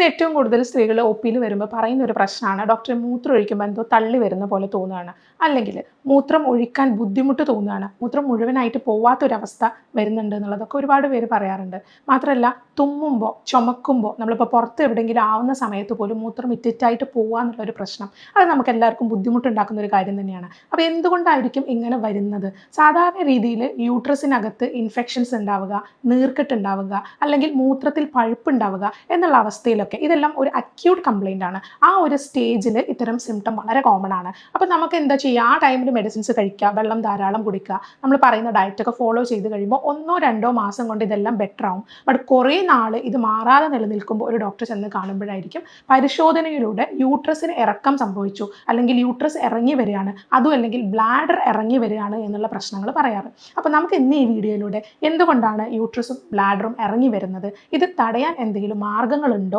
ഇന്ന് ഏറ്റവും കൂടുതൽ സ്ത്രീകൾ ഒ പിയിൽ വരുമ്പോൾ പറയുന്ന ഒരു പ്രശ്നമാണ്. ഡോക്ടറെ മൂത്രം ഒഴിക്കുമ്പോൾ എന്തോ തള്ളി വരുന്ന പോലെ തോന്നുകയാണ്. അല്ലെങ്കിൽ മൂത്രം ഒഴിക്കാൻ ബുദ്ധിമുട്ട് തോന്നുകയാണ്. മൂത്രം മുഴുവനായിട്ട് പോവാത്തൊരവസ്ഥ വരുന്നുണ്ട് എന്നുള്ളതൊക്കെ ഒരുപാട് പേര് പറയാറുണ്ട്. മാത്രമല്ല തുമ്മുമ്പോൾ ചുമക്കുമ്പോൾ നമ്മളിപ്പോൾ പുറത്ത് എവിടെയെങ്കിലും ആവുന്ന സമയത്ത് പോലും മൂത്രം ഇറ്റിറ്റായിട്ട് പോകുക എന്നുള്ളൊരു പ്രശ്നം. അത് നമുക്ക് എല്ലാവർക്കും ബുദ്ധിമുട്ടുണ്ടാക്കുന്ന ഒരു കാര്യം തന്നെയാണ്. അപ്പോൾ എന്തുകൊണ്ടായിരിക്കും ഇങ്ങനെ വരുന്നത്? സാധാരണ രീതിയിൽ യൂട്രസിനകത്ത് ഇൻഫെക്ഷൻസ് ഉണ്ടാവുക നീർക്കെട്ട് ഉണ്ടാവുക അല്ലെങ്കിൽ മൂത്രത്തിൽ പഴുപ്പ് ഉണ്ടാവുക എന്നുള്ള അവസ്ഥയിലൊക്കെ ഇതെല്ലാം ഒരു അക്യൂട്ട് കംപ്ലൈന്റ് ആണ്. ആ ഒരു സ്റ്റേജിൽ ഇത്തരം സിംറ്റം വളരെ കോമൺ ആണ്. അപ്പോൾ നമുക്ക് എന്താ ചെയ്യുക ആ ടൈമിൽ മെഡിസിൻസ് കഴിക്കുക വെള്ളം ധാരാളം കുടിക്കുക. നമ്മൾ പറയുന്ന ഡയറ്റൊക്കെ ഫോളോ ചെയ്ത് കഴിയുമ്പോൾ ഒന്നോ രണ്ടോ മാസം കൊണ്ട് ഇതെല്ലാം ബെറ്റർ ആവും. ബട്ട് കുറേ നാൾ ഇത് മാറാതെ നിലനിൽക്കുമ്പോൾ ഒരു ഡോക്ടർ ചെന്ന് കാണുമ്പോഴായിരിക്കും പരിശോധനയിലൂടെ യൂട്രസിന് ഇറക്കം സംഭവിച്ചു. അല്ലെങ്കിൽ യൂട്രസ് ഇറങ്ങി വരികയാണ്. അതും അല്ലെങ്കിൽ ബ്ലാഡർ ഇറങ്ങി വരികയാണ് എന്നുള്ള പ്രശ്നങ്ങൾ പറയാറ്. അപ്പോൾ നമുക്ക് ഇന്ന് ഈ വീഡിയോയിലൂടെ എന്തുകൊണ്ടാണ് യൂട്രസും ബ്ലാഡറും ഇറങ്ങി വരുന്നത്? ഇത് തടയാൻ എന്തെങ്കിലും മാർഗങ്ങളുണ്ടോ?